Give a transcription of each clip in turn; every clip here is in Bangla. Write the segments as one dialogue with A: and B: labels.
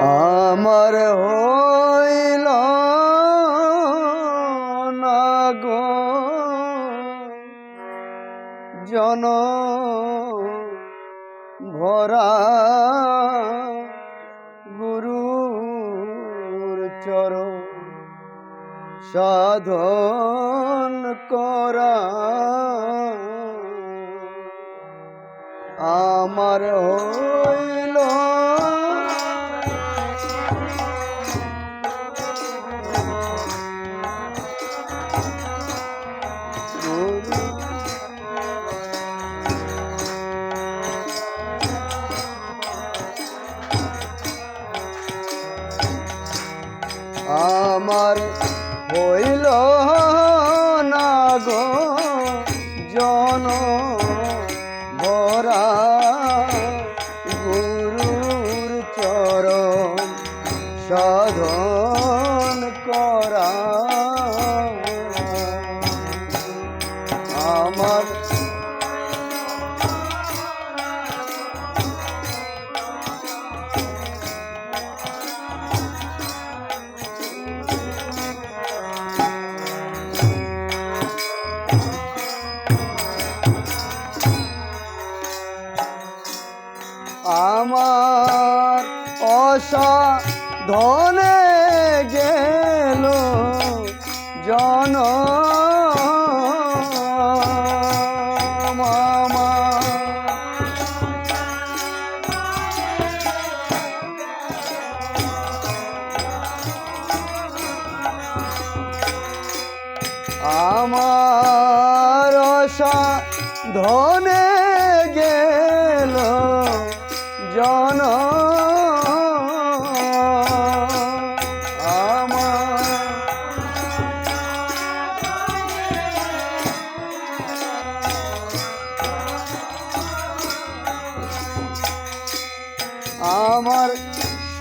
A: আমার হইল গো। জন ভরা গুরুর চর সাধন করা। আমার হই মন করা। জানো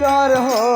A: কর হো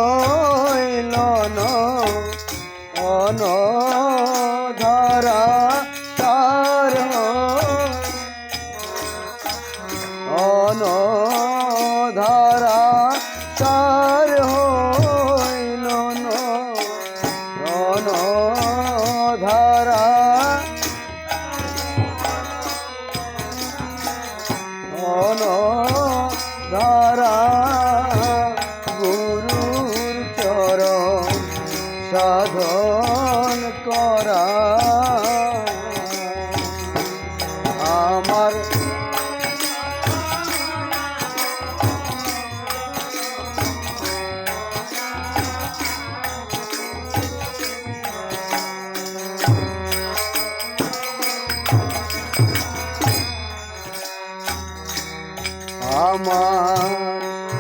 A: আমার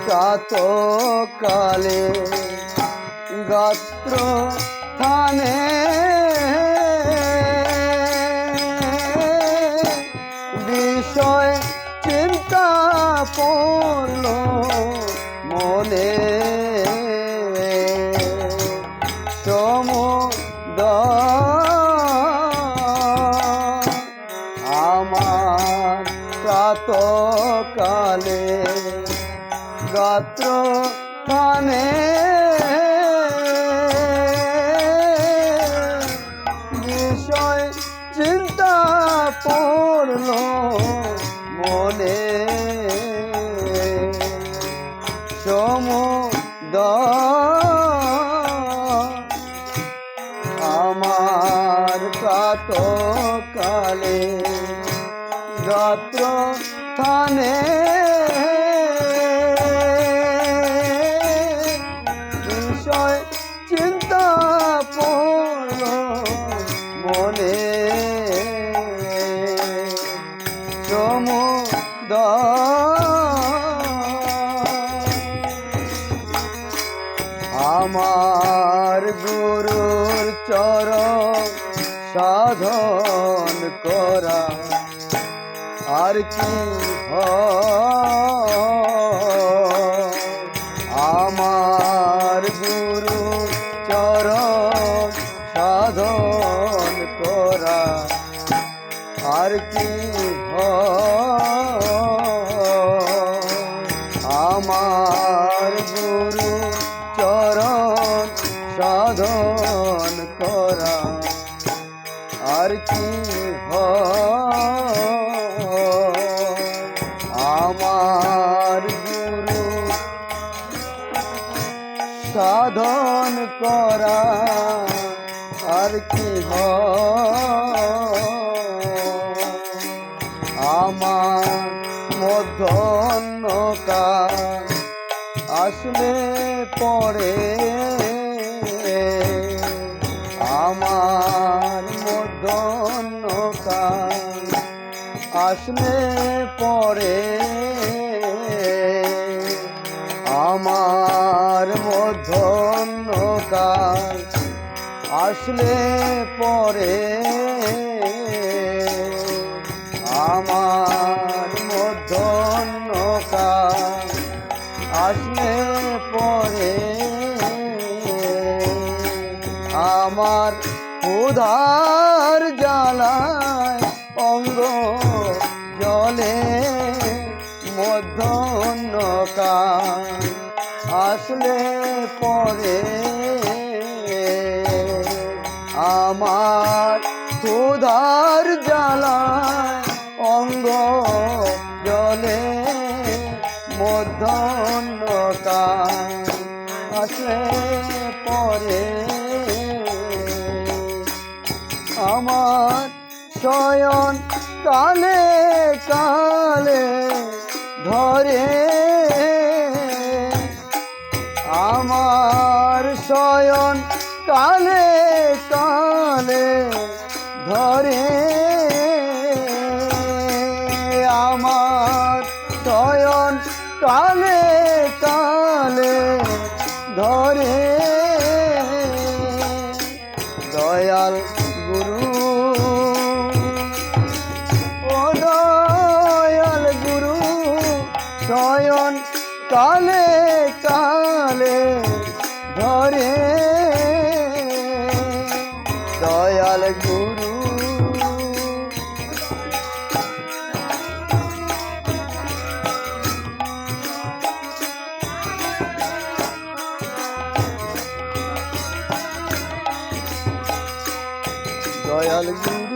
A: প্রাতকালে গাত্র থানে তো কালে গাত্র কানে ঘর। সাধন করা আর কি হয়? ধন্যকাল আসলে পরে আমার খোদার তলে ধরে ಬಾಲಗುರು ದಯಾಲ ಗುರು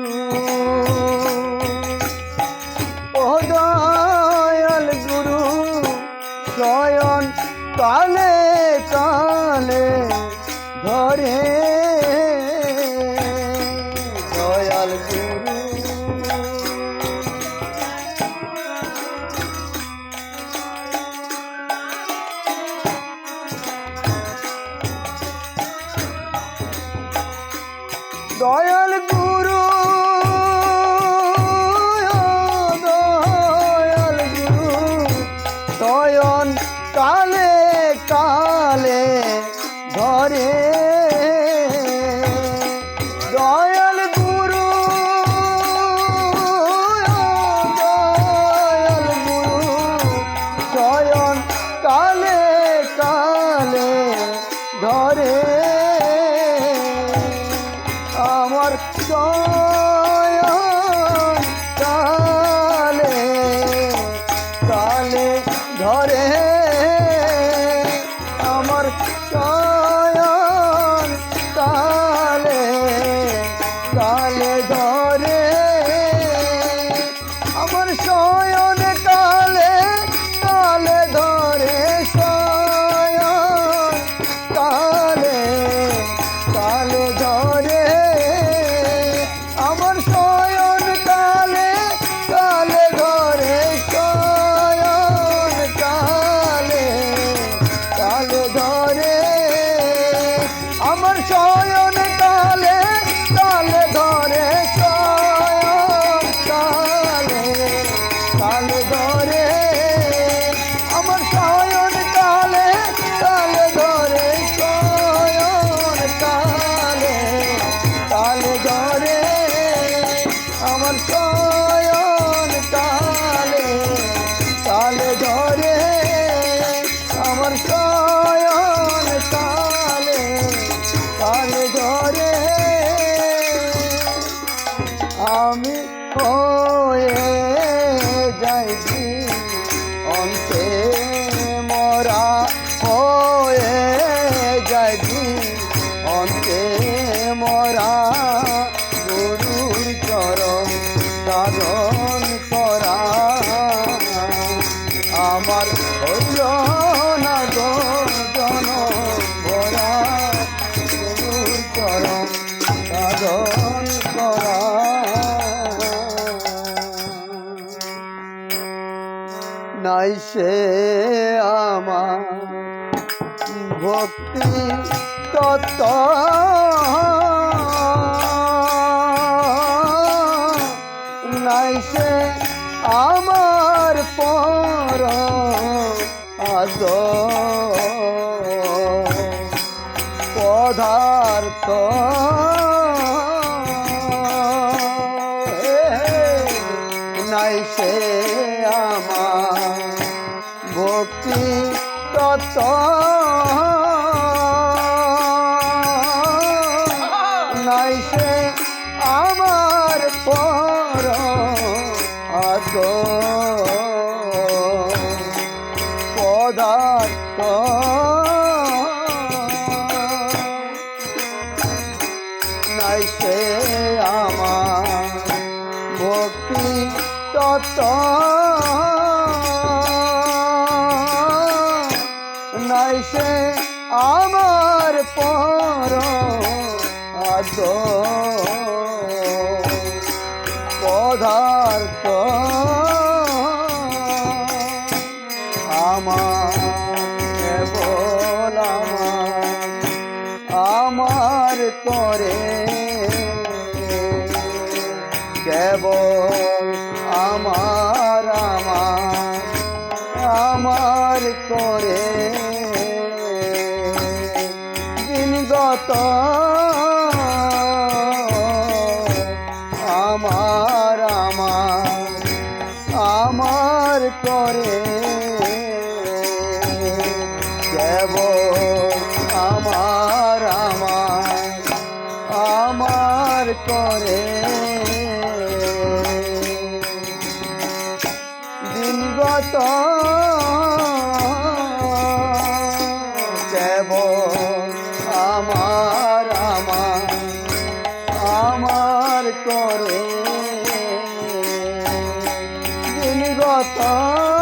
A: Oh, yeah. ভক্তি তত্ত্ব। Oh. আমার করে। দিনগত আমার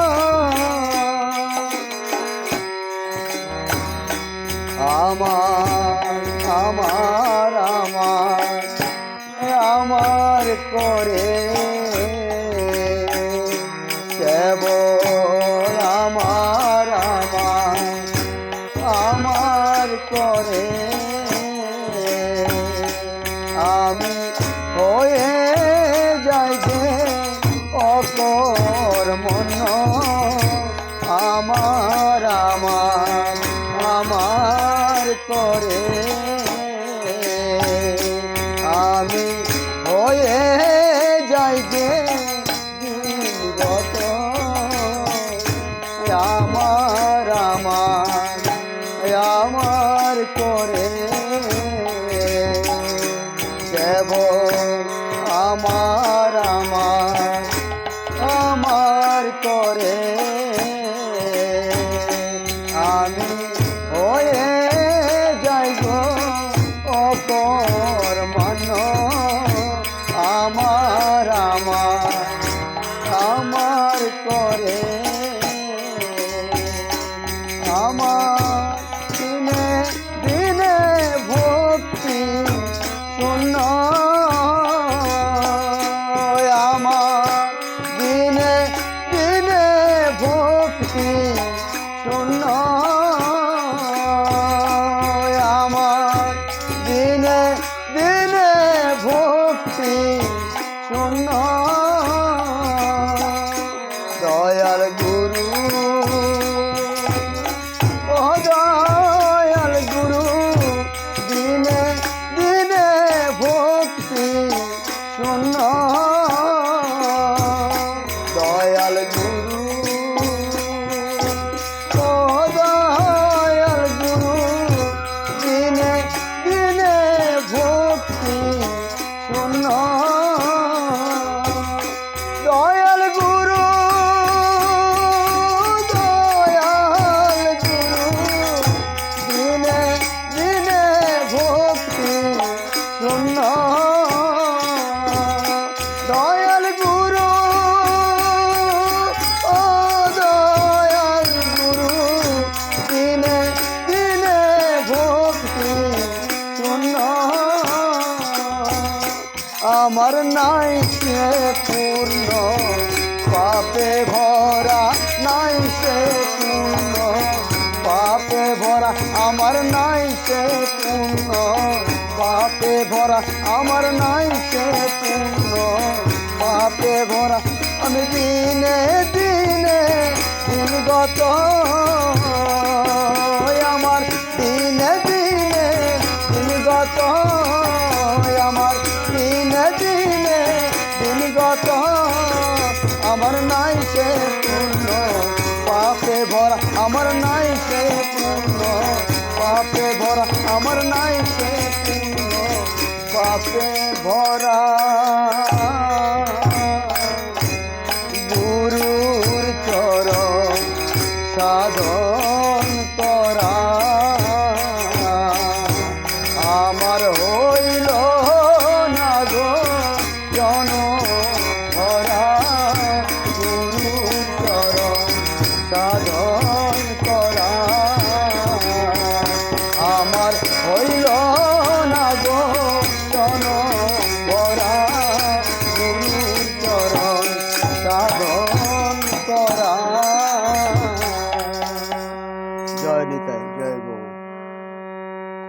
A: আমার নাই সে পূর্ণ, পাপে ভরা নাই সে পূর্ণ, পাপে ভরা আমার নাই সে পূর্ণ, পাপে ভরা আমার নাই সে পূর্ণ, পাপে ভরা আমি দিনে দিনে দিনগত আমার নাই সে পাপে ভরা।